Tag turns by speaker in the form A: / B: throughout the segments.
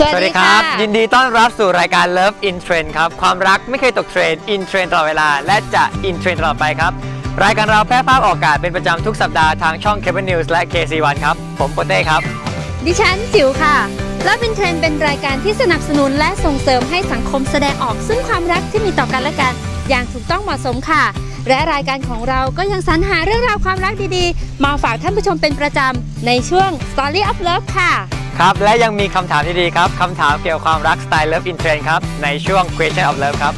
A: สวัสดีค่ะ
B: ยินดีต้อนรับสู่รายการ Love in Trend ครับ ความรักไม่เคยตกเทรนด์ in trend ตลอดเวลา และจะ in trend ตลอดไปครับ รายการเราแพร่ภาพออกอากาศเป็นประจำทุกสัปดาห์ทางช่อง Cable News และ KC1 ครับ ผมโปเต้ครับ
A: ดิฉันจิ๋วค่ะและเป็นเทรนด์เป็นรายการที่สนับสนุนและส่งเสริมให้สังคมแสดงออกซึ่งความรักที่มีต่อกันและกัน อย่างถูกต้องเหมาะสมค่ะ และรายการของเราก็ยังสรรหาเรื่องราวความรักดีๆ มาฝากท่านผู้ชมเป็นประจำในช่วง Story of Love ค่ะ
B: ครับ และยังมีคำถามดีๆครับคำถามเกี่ยวกับความรักสไตล์ Love in Trend ครับ ในช่วง Question of Love ครับ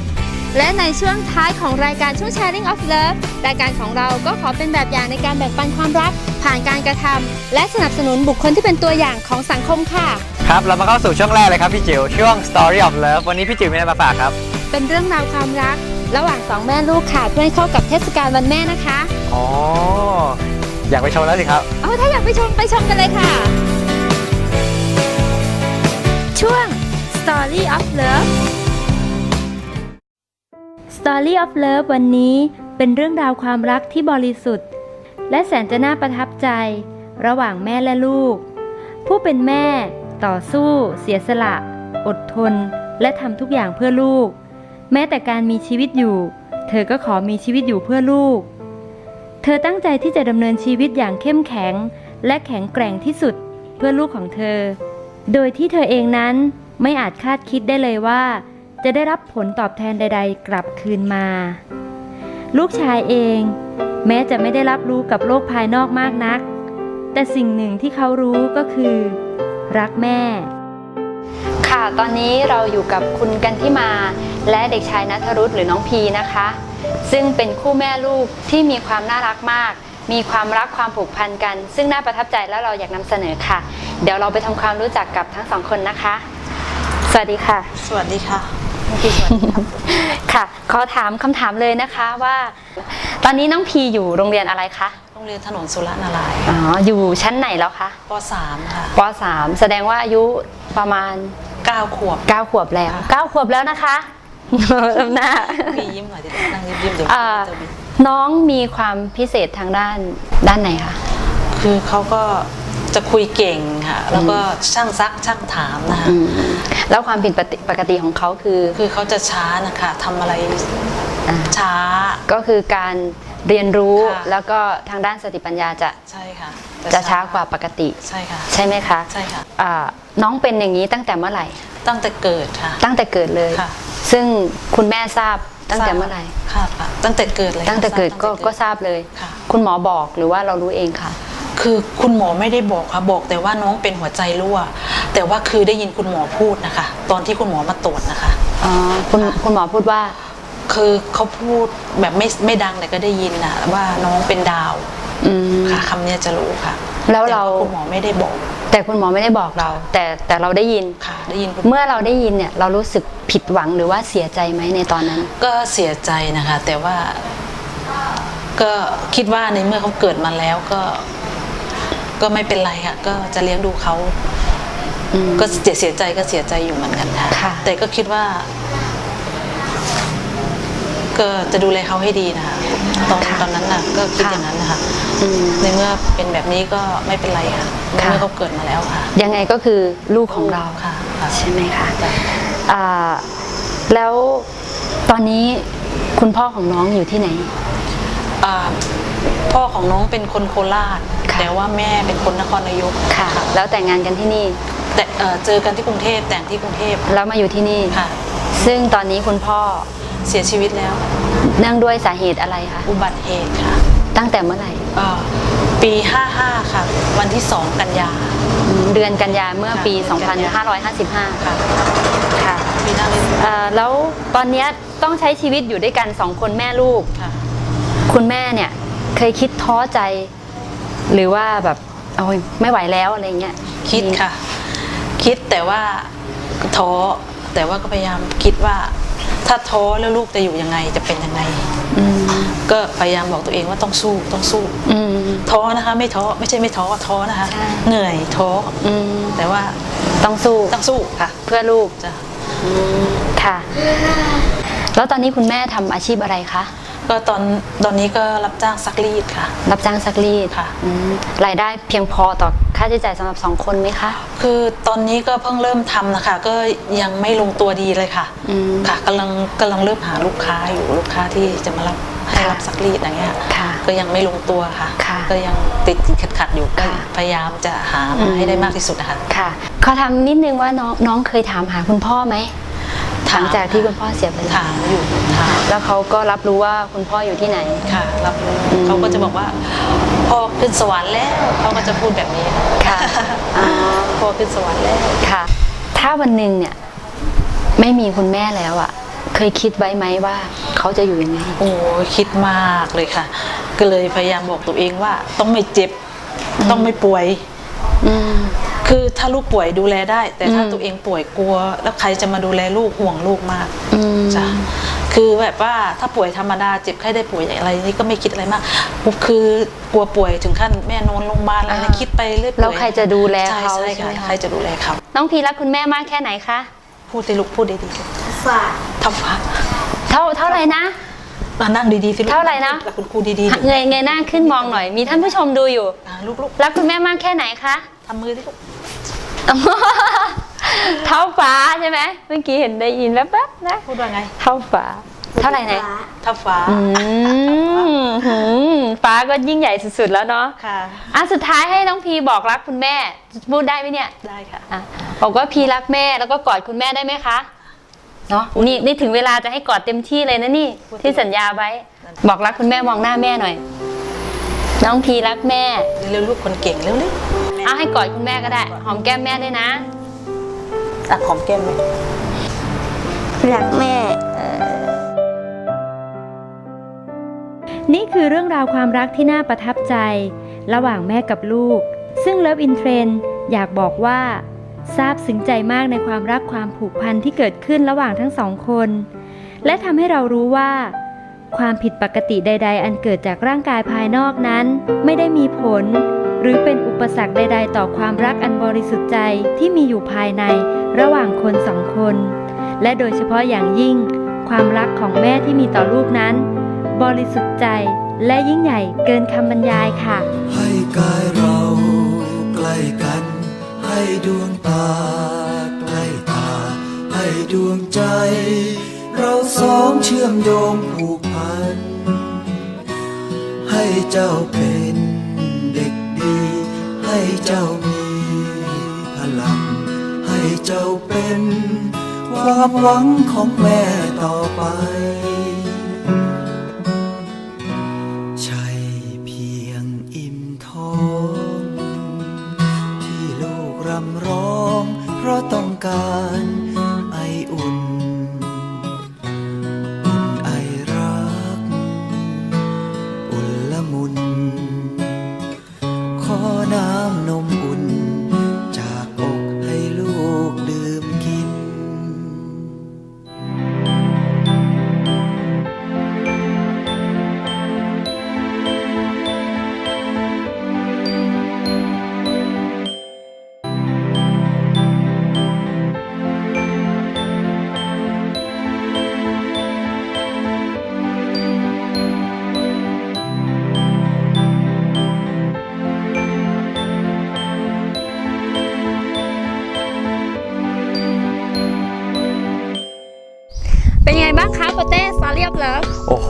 A: และในช่วงท้ายของรายการช่วง Sharing of Love รายการของเราก็ขอเป็นแบบอย่างในการแบ่งปันความรัก ผ่านการกระทำและสนับสนุนบุคคลที่เป็นตัวอย่างของสังคมค่ะ
B: ครับ เรามาเข้าสู่ช่วงแรกเลยครับพี่จิ๋วช่วง Story of Love วันนี้พี่จิ๋วมีอะไรมาฝากครับ
A: เป็นเรื่องราวความรัก ระหว่างสองแม่ลูกค่ะเพื่อให้เข้ากับเทศกาลวันแม่นะคะ
B: อ๋ออยากไปชมแล้วสิครับ
A: เอาถ้าอยากไปชมไปชมกันเลยค่ะ ช่วง Story of Love Story of Love วันนี้เป็นเรื่องราวความรักที่บริสุทธิ์ และแสนจะน่าประทับใจ ระหว่างแม่และลูก ผู้เป็นแม่ต่อสู้ เสียสละ อดทน และทำทุกอย่างเพื่อลูก แม้แต่การมีชีวิตอยู่ เธอก็ขอมีชีวิตอยู่เพื่อลูก เธอตั้งใจที่จะดำเนินชีวิตอย่างเข้มแข็ง และแข็งแกร่งที่สุดเพื่อลูกของเธอ โดยที่เธอเองนั้นไม่อาจคาดคิดได้เลยว่า จะได้รับผลตอบแทนใด ๆ กลับคืนมา ลูกชายเอง แม้จะไม่ได้รับรู้กับโลกภายนอกมากนัก แต่สิ่งหนึ่งที่เขารู้ก็คือ รักแม่ ค่ะตอนนี้เราอยู่กับคุณกันที่มา และเด็กชายนัทรุตหรือน้องพีนะคะ ซึ่งเป็นคู่แม่ลูกที่มีความน่ารักมาก มีความรักความผูกพันกัน ซึ่งน่าประทับใจและเราอยากนำเสนอค่ะ เดี๋ยวเราไปทำความรู้จักกับทั้งสองคนนะคะ สวัสดีค่ะ
C: สวัสดีค่ะ
A: น้องพีสวัสดีครับค่ะ ขอถามคำถามเลยนะคะว่า ตอนนี้น้องพีอยู่โรงเรียนอะไรคะ
C: โรงเรียนถนนสุรนารายณ์
A: อ๋อ อยู่ชั้นไหนแล้วคะ
C: ป .3 ค่ะ
A: ป .3 แสดงว่าอายุประมาณ
C: 9ขวบ
A: 9 ขวบแล้ว
C: ค่ะ
A: 9ขวบแล้วนะคะทำหน้า
C: มียิ้มหน่อยดินั่งยิ้มๆเดี๋ยว
A: อ่า
C: จะบิน
A: น้องมีความพิเศษทางด้านด้านไหนคะ
C: คือเขาก็ จะคุยเก่งค่ะ แล้วก็ช่างซักช่างถามนะคะ
A: อืมแล้วความผิดปกติปกติของเขาคือ
C: คือเขาจะช้านะคะทำอะไร
A: อ่า
C: ช้า
A: ก็คือการเรียนรู้
C: ค่ะ
A: แล้วก็ทางด้านสติปัญญาจะ
C: ใช่ค่ะ
A: จะช้ากว่าปกติ
C: ใช่ค่ะ
A: ใช่ไหมคะ
C: ใช่ค่ะ
A: อ่าน้องเป็นอย่างนี้ตั้งแต่เมื่อไหร่
C: ตั้งแต่เกิดค่ะ
A: ตั้งแต่เกิดเลย
C: ค่ะ
A: ซึ่งคุณแม่ทราบตั้งแต่เมื่อไหร่
C: ค่ะค่ะตั้งแต่เกิดเลยค่ะ
A: ตั้งแต่เกิดก็
C: ตั้ง
A: ก็ทราบเลย
C: ค่ะ
A: คุณหมอบอกหรือว่าเรารู้เองค่ะ
C: คือคุณหมอไม่ได้บอกค่ะบอกแต่ว่าน้องเป็นหัวใจรั่ว แต่ว่าคือได้ยินคุณหมอพูดนะคะ ตอนที่คุณหมอมาตรวจนะคะ
A: อ๋อคุณคุณหมอพูดว่า
C: คือเขาพูดแบบไม่ไม่ดังแต่ก็ได้ยินนะว่าน้องเป็นดาว
A: อืม
C: ค่ะคำเนี้ยจะรู้ค่ะ
A: แล้วเรา
C: ต่คุณหมอไม่ได้บอก
A: แต่คุณหมอไม่ได้บอกเรา แต่แต่เราได้ยิน
C: ค่ะ ได้ยินคุณ
A: เมื่อเราได้ยินเนี่ยเรารู้สึกผิดหวังหรือว่าเสียใจไหมในตอนนั้น
C: ก็เสียใจนะคะ แต่ว่าก็คิดว่าในเมื่อเขาเกิดมาแล้วก็ ก็ไม่เป็นไรค่ะ ก็จะเลี้ยงดูเขา
A: อืม
C: ก็เสียเสียใจก็เสียใจอยู่เหมือนกันค่ะ
A: ค่ะ
C: แต่ก็คิดว่า ก็จะดูแลเขาให้ดีนะคะตอนตอนนั้นน่ะ ก็คิดอย่างนั้นนะคะ
A: อืม
C: ในเมื่อเป็นแบบนี้ก็ไม่เป็นไรค่ะใน
A: ค่ะ
C: เมื่อเขาเกิดมาแล้วค่ะ
A: ยังไงก็คือลูกของเรา
C: ค่ะค่ะ
A: ใช่ไหมคะ
C: จ้ะ
A: อ่าแล้วตอนนี้คุณพ่อของน้องอยู่ที่ไหน
C: อ่าพ่อของน้องเป็นคนโคราช
A: ค่ะ
C: แต่ว่าแม่เป็นคนนครนายก
A: ค่ะ แล้วแต่งงานกันที่นี่
C: แต่เอ่อเจอกันที่กรุงเทพแต่งที่กรุงเทพ
A: แล้วมาอยู่ที่นี่
C: ค่ะ
A: ซึ่งตอนนี้คุณพ่อ
C: เสียชีวิตแล้ว
A: เนื่องด้วยสาเหตุอะไรคะ
C: อุบัติเหตุค่ะ
A: ตั้งแต่เมื่อไหร่
C: อ่าปี 55 ค่ะ วันที่ 2 กันยา
A: อืมเดือนกันยาเมื่อปี
C: ค่ะกันยา
A: 2555
C: ค่ะ
A: ค่ะ
C: ปีหน้าเลย
A: เอ่อแล้วตอนเนี้ยต้องใช้ชีวิตอยู่ด้วยกันสองคนแม่ลูก
C: ค่ะ
A: คุณแม่เนี่ยเคยคิดท้อใจ หรือว่าแบบโอ้ยไม่ไหวแล้วอะไรเงี้ย
C: คิดค่ะ คิดแต่ว่าท้อแต่ว่าก็พยายามคิดว่า ถ้าท้อแล้วลูกจะอยู่ยังไงจะเป็นยังไง
A: อืม
C: ก็พยายามบอกตัวเองว่าต้องสู้ต้องสู้
A: อืม
C: ท้อนะคะ ไม่ท้อไม่ใช่ไม่ท้อท้อนะคะ
A: ใช่
C: เหนื่อยท้อ
A: อืม
C: แต่ว่า
A: ต้องสู้
C: ต้องสู้ค่ะ
A: เพื่อลูก
C: จ้ะ
A: อืมค่ะ แล้วตอนนี้คุณแม่ทำอาชีพอะไรคะ
C: ก็ตอนตอนนี้ก็รับจ้างซักรีดค่ะ
A: รับจ้างซักรีด
C: ค่ะ
A: อืมรายได้เพียงพอต่อค่าใช้จ่ายสำหรับสองคนไหมคะ
C: คือตอนนี้ก็เพิ่งเริ่มทำนะคะ ก็ยังไม่ลงตัวดีเลยค่ะ
A: อืม
C: ค่ะกำลังกำลังเริ่มหาลูกค้าอยู่ลูกค้าที่จะมารับให้รับซักรีดอย่างเงี้ย
A: ค่ะ
C: ก็ยังไม่ลงตัวค่ะ
A: ค่ะ
C: ก็ยังติดติดขัดขัดๆอยู่ก็
A: ค่ะ
C: พยายามจะหา
A: อื
C: มาม ให้ได้มากที่สุดนะคะ
A: ค่ะขอถามนิดนึงว่าน้องน้องเคยถามหาคุณพ่อไหม หลังจากที่คุณพ่อเสียไปแล้ว
C: ถามอยู่ถาม
A: แล้วเขาก็รับรู้ว่าคุณพ่ออยู่ที่ไหน
C: ค่ะ รับรู้
A: อืม
C: เขาก็จะบอกว่าพ่อขึ้นสวรรค์แล้วเขาก็จะพูดแบบนี้
A: ค่ะอ๋อ
C: พ่อขึ้นสวรรค์แล้ว
A: ค่ะ ถ้าวันหนึ่งเนี่ยไม่มีคุณแม่แล้วอะ่ะ เคยคิดไว้ไหมว่าเขาจะอยู่ยังไง
C: โอ้คิดมากเลยค่ะ ก็เลยพยายามบอกตัวเองว่า ต้องไม่เจ็บ ต้องไม่ป่วย
A: อืม
C: คือถ้าลูกป่วยดูแลได้ แต่ถ้า
A: อืม
C: ตัวเองป่วยกลัว แล้วใครจะมาดูแลลูกห่วงลูกมาก
A: อืม
C: จ้ะคือแบบว่าถ้าป่วยธรรมดาเจ็บไข้ได้ป่วยอะไรนี่ก็ไม่คิดอะไรมากคือกลัวป่วยถึงขั้นแม่นอนโรงพยาบาลอะไรนะ
A: อ่า
C: คิดไปเรื่อยๆ
A: แล้วใครจะดูแล
C: ใช่
A: เขา
C: ใช่
A: ใช่ไหม
C: ค่ะ
A: คะ
C: ใครจะดูแลเขา
A: น้องพีรักคุณแม่มากแค่ไหนคะ
C: พูดสิลูกพูดดีๆฝากทำฝาก
A: เท่าเท่าไหร่นะ
C: มานั่งดีๆสิลูก
A: เท่าไหร่นะ
C: กับคุณครูดีๆดิ
A: เงยเงยหน้าขึ้นมองหน่อยมีท่านผู้ชมดูอยู่
C: อ่าลูก
A: รักคุณแม่มากแค่ไหนคะ
C: ๆทำมือที่ลูก
A: เท่าฟ้าใช่ไหมเมื่อกี้เห็นได้ยินแว๊บๆนะ
C: พูดว่าไง
A: เท่าฟ้า เท่าไหร่ไหน
C: ทับฟ้า
A: อืมหืมฟ้าก็ยิ่งใหญ่สุดๆแล้วเนาะ
C: ค่ะ
A: อะสุดท้ายให้น้องพีบอกรักคุณแม่ พูดได้ไหมเนี่ย
C: ได้ค่ะ
A: อะบอกว่าพีรักแม่แล้วก็กอดคุณแม่ได้ไหมคะเนาะนี่นี่ถึงเวลาจะให้กอดเต็มที่เลยนะนี่ ที่สัญญาไว้ บอกรักคุณแม่มองหน้าแม่หน่อย น้องพีรักแม่
C: เร็วๆลูกคนเก่งเร็ว
A: เอาให้กอดคุณแม่ก็ได้ หอมแก้มแม่ด้วยนะ
C: ๆอะหอมแก้มไหม
D: รักแม่
A: นี่คือเรื่องราวความรักที่น่าประทับใจ ระหว่างแม่กับลูก ซึ่ง Love in Trend อยากบอกว่าซาบซึ้งใจมากในความรักความผูกพันที่เกิดขึ้นระหว่างทั้งสองคน และทำให้เรารู้ว่า ความผิดปกติใด ๆ อันเกิดจากร่างกายภายนอกนั้น ไม่ได้มีผลห รือเป็นอุปสรรคใด ๆ ต่อความรักอันบริสุทธิ์ใจที่มีอยู่ภายในระหว่างคนสองคน และโดยเฉพาะอย่างยิ่ง ความรักของแม่ที่มีต่อลูกนั้น บริสุทธิ์ใจและยิ่งใหญ่เกินคำบรรยายค่ะ
E: ให้กายเราใกล้กัน ให้ดวงตาใกล้ตา ให้ดวงใจ เราสองเชื่อมโยงผูกพัน ให้เจ้าเป็น ให้เจ้ามีพลัง ให้เจ้าเป็น ความหวังของแม่ต่อไป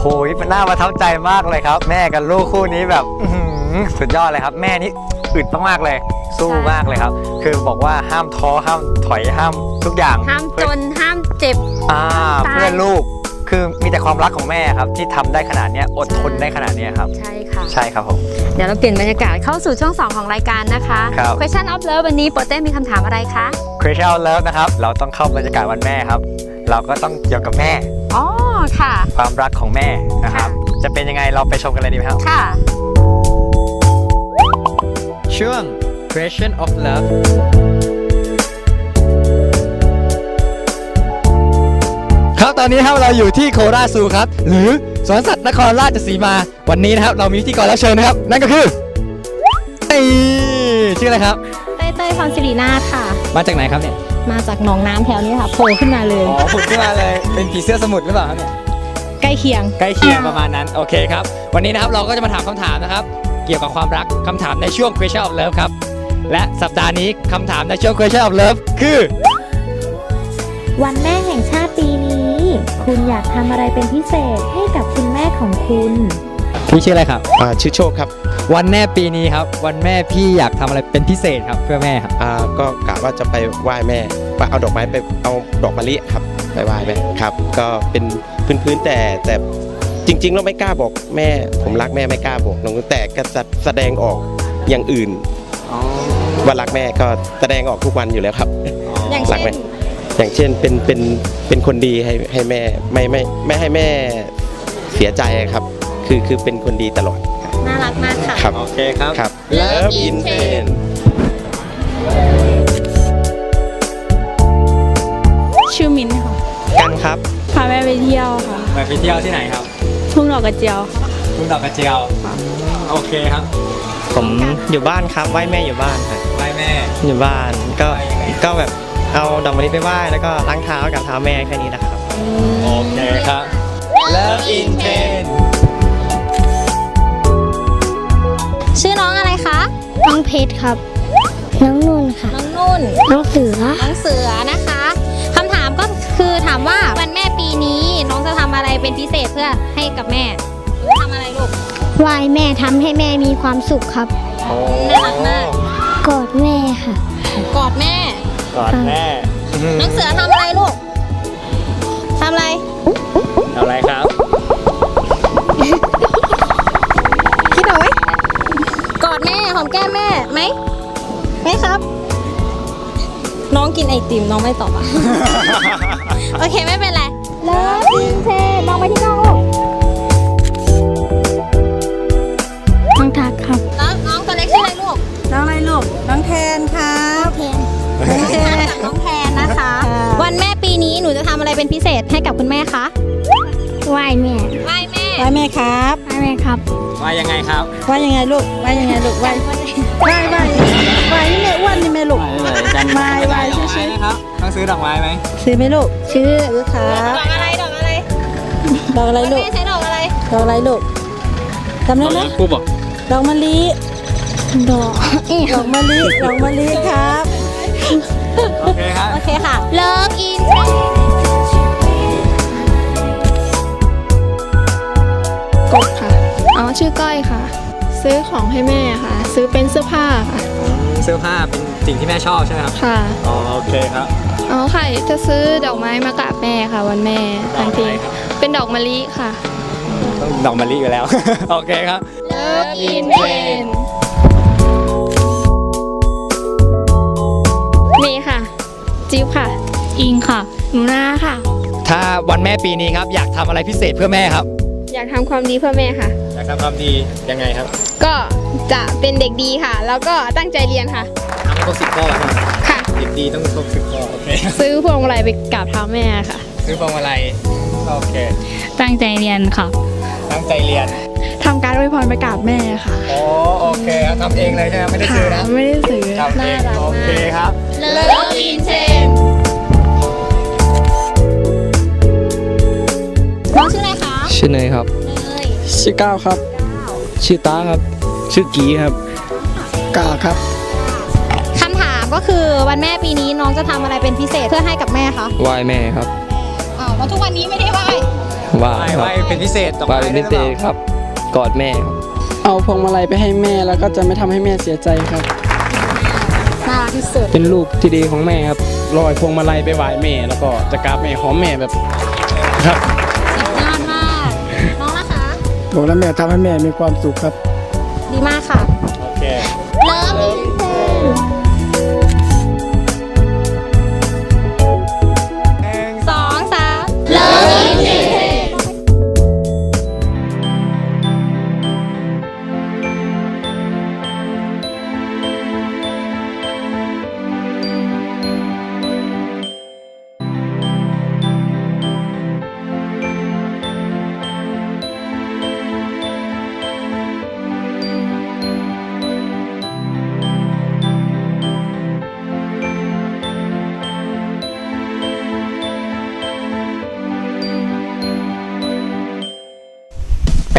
E: หมัน
D: น่าประ
B: ทับใจมากเลยครับ แม่กับลูกคู่นี้แบบอื้อหือสุดยอดเลยครับ แม่นี่อึดมากๆเลย สู้มากเลยครับ คือบอกว่าห้ามท้อห้ามถอยห้ามทุกอย่าง
D: ห้ามจ
B: เพื่อน
D: ห้ามเจ็บ
B: อ่า
D: ตาย
B: เพื่อนลูกคือมีแต่ความรักของแม่ครับ ที่ทำได้ขนาดเนี้ยอดทนได้ขนาดเนี้ยครับ
D: ใช่ค่ะ
B: ใช่ครับผม
D: เดี๋ยวเราเปลี่ยนบรรยากาศเข้าสู่ช่วง 2 ของรายการนะคะ
B: ครับ
D: Question of Love วันนี้โปเต้มีคำถามอะไรคะ
B: c r a z y Out Love นะครับ เราต้องเข้าบรรยากาศวันแม่ครับ เราก็ต้องเกี่ยวกับแม่
D: อ๋อ ค่ะ
B: ความรักของแม่นะครับ จะเป็นยังไงเราไปชมกันเลยดีไหมครับ
D: ค่ะ
B: ช่วง Question of Love
F: ครับตอนนี้นะครับเราอยู่ที่โคราชซูครับ หรือสวนสัตว์นครราชสีมา วันนี้นะครับ เรามีพิธีกรรับเชิญนะครับ นั่นก็คือนี่ชื่ออะไรครับ
D: เต้ยเต้ยพรศิรินาถค่ะ
F: มาจากไหนครับเนี่ย
D: มาจากหนองน้ำแถวนี้ค่ะโผล่ขึ้นมาเลย
F: อ๋อผุดขึ้นมาเลยเป็นผีเสื้อสมุทรหรือเปล่าครับเนี่ย
D: ล้เคียง
B: ใกล้เคียงประมาณนั้นโอเคครับ วันนี้นะครับเราก็จะมาถามคำถามนะครับ เกี่ยวกับความรักคำถามในช่วง question of love ครับ และสัปดาห์นี้คำถามในช่วง question of love คือ
G: วันแม่แห่งชาติปีนี้ คุณอยากทำอะไรเป็นพิเศษให้กับคุณแม่ของคุณ
B: พี่ชื่ออะไรครับ
H: อ่าชื่อโชคครับ
B: วันแม่ปีนี้ครับ วันแม่พี่อยากทำอะไรเป็นพิเศษครับเพื่อแม่ครับ
H: อ่าก็กะว่าจะไปไหว้แม่ว่าเอาดอกไม้ไปเอาดอกมะลิครับไปไหว้แม่ครับ ก็เป็นพื้นๆแต่แต่จริงๆเราไม่กล้าบอกแม่ ผมรักแม่ไม่กล้าบอกน้องแต่ก็จะแสดงออกอย่างอื่นว่ารักแม่ก็แสดงออกทุกวันอยู่แล้วครับ
D: อย่าง
H: รัก
D: เช่
H: แม่
D: น
H: อย่างเช่นเป็นเป็นเป็นคนดีให้ให้แม่ไม่ไม่ไม่ให้แม่เสียใจครับ คือคือเป็นคนดีตลอด
D: น่ารักมากค่ะ
H: ครับ
I: โอเคครับ
H: ครับ
D: Love
H: Love in
D: in
H: Pain
J: ชื่อมินค่ะ
B: กันครับ
J: พาแม่ไปเที่ยวค่ะ
B: ไปเที่ยวที่ไหนครับ
J: ทุ่งดอกกระเจียวค่ะ
B: ทุ่งดอกกระเจียวโอเคครับ
K: ผมอยู่บ้านครับไหว้แม่อยู่บ้านครับ
B: ไหว้แม่
K: อยู่บ้านก็
B: ไหว้ยังไง
K: ก็แบบเอาดอกมะลิไปไหว้แล้วก็ล้างเท้ากับเท้าแม่แค่นี้นะครับ
B: โอเคครับ Love in Pain
D: น้อง
G: เพชรครับ น้องนุ่นค่ะ
D: น้องนุ่น
G: น้องเสือ
D: น้องเสือนะคะคำถามก็คือถามว่าวันแม่ปีนี้น้องจะทำอะไรเป็นพิเศษเพื่อให้กับแม่หรือทำอะไรลูก
G: ไหวแม่ทำให้แม่มีความสุขครับ
D: น่ารักมาก
G: กอดแม่ค่ะ
D: กอดแม่
B: กอดแม่
D: น้องเสือทำอะไรลูกทำอะไร
B: ทำอะไรครับ
D: ไหมครับ น้องกินไอติมน้องไม่ตอบอะ โอเคไม่เป็นไร
G: เลิฟอินเทนน้องไปที่น้องลูกน้องทักครับ
D: น้องน้องตัวเล็กชื่ออะไรลูก
L: น้องอะไรลูก น้องแทนครับ
G: แทน
D: น้องแทนน้องแทนนะคะ วันแม่ปีนี้หนูจะทำอะไรเป็นพิเศษให้กับคุณแม่คะ
G: ไหวแม่
D: ไหว้แม่
L: ไหว้แม่ครับ
G: ไหวแม่ครับ
B: ว่ายังไงครับ
L: ไหว้ยังไงลูกไหว้ยังไงลูกไหว้ไหว้ไหว้ ไหว้นี่แม่อ้วนนี่แม่ลูกไหว้ไหว้ชื่อ
B: ไม้นะครับต้องซื้อดอกไม้ไหม
L: ซื้อไหมลูก
G: ชื่อ
L: ซื้อครั
D: ด
L: บอก
D: อะไรดอกอะไร
L: ดอกอะไรลูก
D: แม่ใช้ดอกอะไร
L: ดอกอะไรลูกจำได้ไหม
B: ผู้บอก
L: ดอกมะลิ
G: ดอกเอ๊ะ
L: ดอกมะลิดอกมะลิครับ
B: โอเคครับ
D: โอเคค่ะ Love in
J: กบค่ะ อ๋อ ชื่อก้อยค่ะ ซื้อของให้แม่ค่ะ ซื้อเป็นเสื้อผ้าค่ะ
B: เสื้อผ้าเป็นสิ่งที่แม่ชอบใช่ไหมครับ
J: ค่ะ
B: อ๋อโอเคครับ
J: อ๋อค่ะจะซื้อดอกไม้มากราบแม่ค่ะ วันแม่
B: ดอก
J: บางที
B: อะไรครับ
J: เป็นดอกมะลิค่ะ
B: ต้องดอกมะลิอยู่แล้ว โอเคครับ
J: Love in Pain มีค่ะ จิ๊บค่ะ อิงค่ะ หนูนาค่ะ
B: ถ้าวันแม่ปีนี้ครับ อยากทำอะไรพิเศษเพื่อแม่ครับ
J: อยากทำความดีเพื่อแม่ค่ะ
B: อยากทำความดียังไงครับ
J: ก็จะเป็นเด็กดีค่ะ แล้วก็ตั้งใจเรียนค่ะ
B: ทำให้ครบสิบข้อครับ
J: ค่ะ
B: เด็กดีต้องครบสิบข้อโอเค
J: ซื้อพวงมาลัยไปกราบเท้าแม่ค่ะ
B: ซื้อพวงมาลัยโอเค
J: ตั้งใจเรียนค่ะ
B: ตั้งใจเรียน
J: ทำการอวยพรไปกราบแม่ค่ะ
B: โอ้โอเคครับทำเองเลยใช่ไหมไม่ได้ซื้อนะ
J: ไม่ได้ซื้อ
B: ทำเองโอเคครับ
D: Love in Pain น้องชื่ออะไรคะ
K: ชื่อเนยครับ
D: เนย
K: ชื่อก้าวครับชื่อตาครับ ชื่อกีครับก้าวครับ
D: คำถามก็คือวันแม่ปีนี้น้องจะทำอะไรเป็นพิเศษเพื่อให้กับแม่คะ
K: ไหว้แม่ครับ
D: อ้าวแล้วทุกวันนี้ไม่ได้ไหว้
K: ไหว้
B: ไหว้
K: ค
B: ไห
K: รั
B: ว้
K: บ
B: เป็นพิเศษดอก
K: ไหว้
B: ไม้
K: เป็น
B: ได้
K: พิ
B: หรือ
K: เศ
B: เปล่า
K: ษครับ กอดแม่ครับ
M: เอาพวงมาลัยไปให้แม่แล้วก็จะไม่ทำให้แม่เสียใจครับ
D: น่ารักที่สุด
M: เป็นลูกที่ดีของแม่ครับลอยพวงมาลัยไปไหว้แม่ แล้วก็จะกราบแม่หอมแม่แบบ ครับ
D: ยอดมากน้องนะคะ
M: บอกแล้วแม่ทำให้แม่มีความสุขครับ
D: ดีมากค่ะ
B: โอเค
D: Love in Pain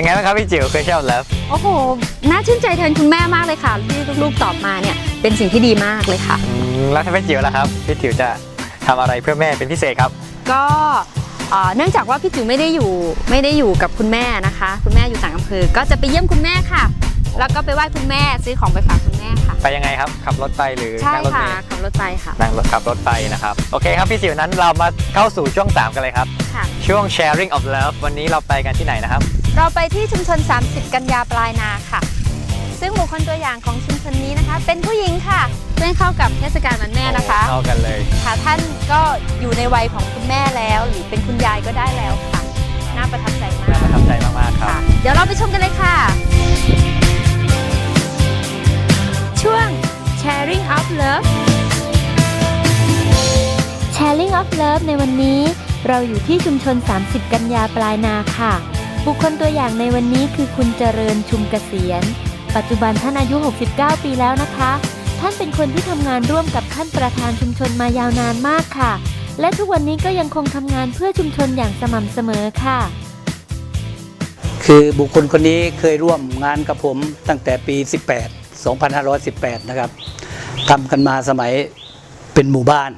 B: ไงบ้างครับพี่จิ๋ว Question of Love
A: โอ้โห น่าชื่นใจแทนคุณแม่มากเลยค่ะ ที่ลูกๆตอบมาเนี่ยเป็นสิ่งที่ดีมากเลยค่ะ
B: อืมแล้วถ้าพี่จิ๋วล่ะครับ พี่จิ๋วจะทำอะไรเพื่อแม่เป็นพิเศษครับ
A: ก็เอ่อเนื่องจากว่าพี่จิ๋วไม่ได้อยู่ไม่ได้อยู่กับคุณแม่นะคะ คุณแม่อยู่ต่างอำเภอก็จะไปเยี่ยมคุณแม่ค่ะ แล้วก็ไปไหว้คุณแม่ซื้อของไปฝากคุณแม่ค่ะ
B: ไปยังไงครับ ขับรถไปหรือ
A: ใช่
B: นั่งรถ
A: ค่ะ
B: เมล์
A: ขับรถไปค่ะ
B: นั่งรถขับรถไปนะครับ โอเคครับพี่จิ๋วนั้นเรามาเข้าสู่ช่วง 3 กันเลยครับ
A: ค่ะ
B: ช่วง sharing of love วันนี้เราไปกันที่ไหนนะครับ
A: เราไปที่ชุมชน 30 กันยาปลายนาค่ะ ซึ่งบุคคลตัวอย่างของชุมชนนี้นะคะ เป็นผู้หญิงค่ะเพื่อให้เข้ากับเทศกาลวันแม่นะคะ
B: เข้ากันเลย
A: ค่ะท่านก็อยู่ในวัยของคุณแม่แล้ว หรือเป็นคุณยายก็ได้แล้วค่ะ น่าประทับใจมาก
B: น่าประทับใจมากๆครับ
A: ค่ะเดี๋ยวเราไปชมกันเลยค่ะ
N: ช่วง Sharing of Love Sharing of Love ในวันนี้ เราอยู่ที่ชุมชน 30 กันยาปลายนาค่ะ บุคคลตัวอย่างในวันนี้คือคุณเจริญชุมเกษียณ ปัจจุบันท่านอายุ 69 ปีแล้วนะคะ ท่านเป็นคนที่ทำงานร่วมกับท่านประธานชุมชนมายาวนานมากค่ะ และทุกวันนี้ก็ยังคงทำงานเพื่อชุมชนอย่างสม่ำเสมอค่ะ
O: คือบุคคลคนนี้เคยร่วมงานกับผมตั้งแต่ปี 18 2518 นะครับทำกันมาสมัยเป็นหมู่บ้าน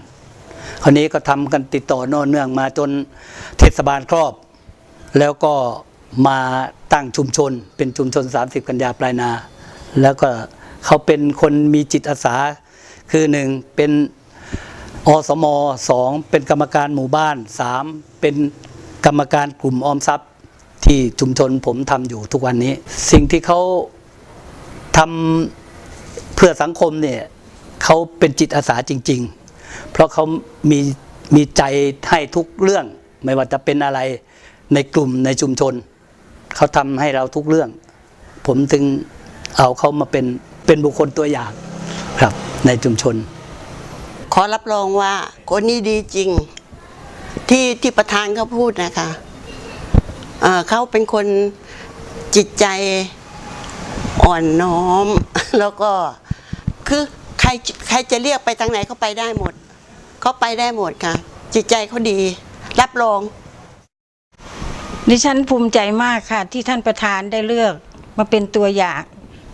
O: คราวนี้ก็ทำกันติดต่อนอเนื่องมาจนเทศบาลครอบ แล้วก็ มาตั้งชุมชน เป็นชุมชน 30 กันยาปลายนา แล้วก็เขาเป็นคนมีจิตอาสา คือหนึ่งเป็นอสมสองเป็นกรรมการหมู่บ้านสามเป็นกรรมการกลุ่มออมทรัพย์ที่ชุมชนผมทำอยู่ทุกวันนี้ สิ่งที่เขาทำเพื่อสังคมเนี่ยเขาเป็นจิตอาสาจริง ๆ เพราะเขามีมีใจให้ทุกเรื่อง ไม่ว่าจะเป็นอะไรในกลุ่มในชุมชน เขาทำให้เราทุกเรื่อง ผมจึงเอาเขามาเป็นเป็นบุคคลตัวอย่างครับในชุมชน
P: ขอรับรองว่าคนนี้ดีจริงที่ที่ประธานเขาพูดนะคะเอ่อเขาเป็นคนจิตใจอ่อนน้อม แล้วก็คือใครใครจะเรียกไปทางไหนเขาไปได้หมดเขาไปได้หมดค่ะ จิตใจเขาดี รับรอง
Q: ดิฉันภูมิใจมากค่ะ ที่ท่านประธานได้เลือกมาเป็นตัวอย่าง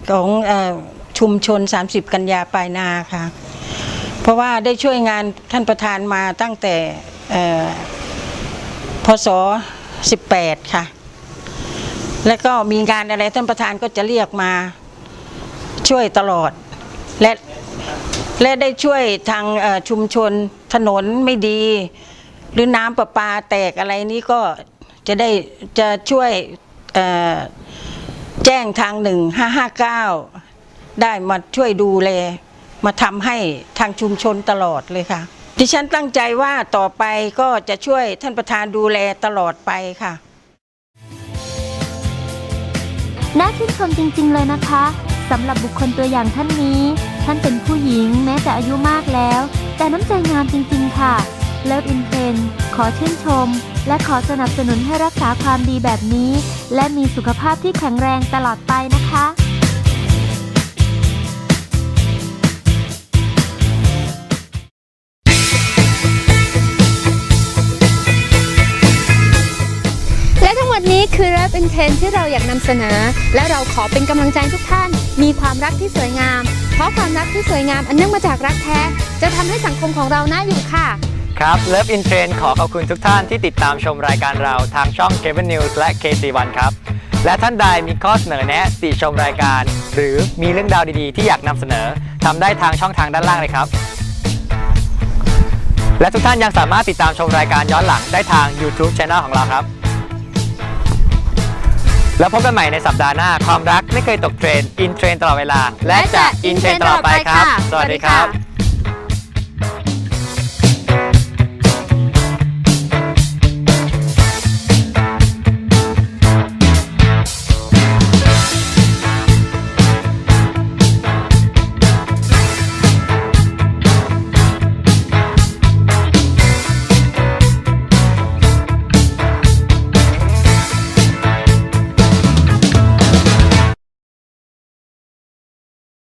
Q: ของอชุมชน 30 กันยาปลายนาค่ะ เพราะว่าได้ช่วยงานท่านประธานมาตั้งแต่พศ 18 ค่ะ แล้วก็มีงานอะไรท่านประธานก็จะเรียกมาช่วยตลอด และและได้ช่วยทางชุมชนถนนไม่ดี หรือน้ำประปาแตกอะไรนี้ก็ จะได้จะช่วยแจ้งทางหนึ่งห้าห้าเก้าได้มาช่วยดูแลมาทำให้ทางชุมชนตลอดเลยค่ะ ดิฉันตั้งใจว่าต่อไปก็จะช่วยท่านประธานดูแลตลอดไปค่ะ
N: น่าชื่นชมจริง ๆ เลยนะคะสำหรับบุคคลตัวอย่างท่านนี้ ท่านเป็นผู้หญิงแม้จะอายุมากแล้ว แต่น้ำใจงามจริง ๆ ค่ะ เลิฟอินเทนขอชื่นชม และขอสนับสนุนให้รักษาความดีแบบนี้ และมีสุขภาพที่แข็งแรงตลอดไปนะคะ
A: และทั้งหมดนี้คือ Rap in t e n ที่เราอยากนำเสนอ และเราขอเป็นกำลังใจทุกท่าน มีความรักที่สวยงาม เพราะความรักที่สวยงามอันเนื่องมาจากรักแท้ จะทำให้สังคมของเราน่าอยู่ค่ะ
B: ครับ Love in Trend ขอขอบคุณทุกท่านที่ติดตามชมรายการเราทางช่อง Kevin News และ KC1 ครับ และท่านใดมีข้อเสนอแนะติชมรายการ หรือมีเรื่องราวดีๆ ที่อยากนำเสนอทำได้ทางช่องทางด้านล่างเลยครับ และทุกท่านยังสามารถติดตามชมรายการย้อนหลังได้ทาง YouTube Channel ของเราครับ แล้วพบกันใหม่ในสัปดาห์หน้าความรักไม่เคยตกเทรนอินเทรนตลอดเวลา และจะอินเทรนตลอดไปครับ สวัสดีครับ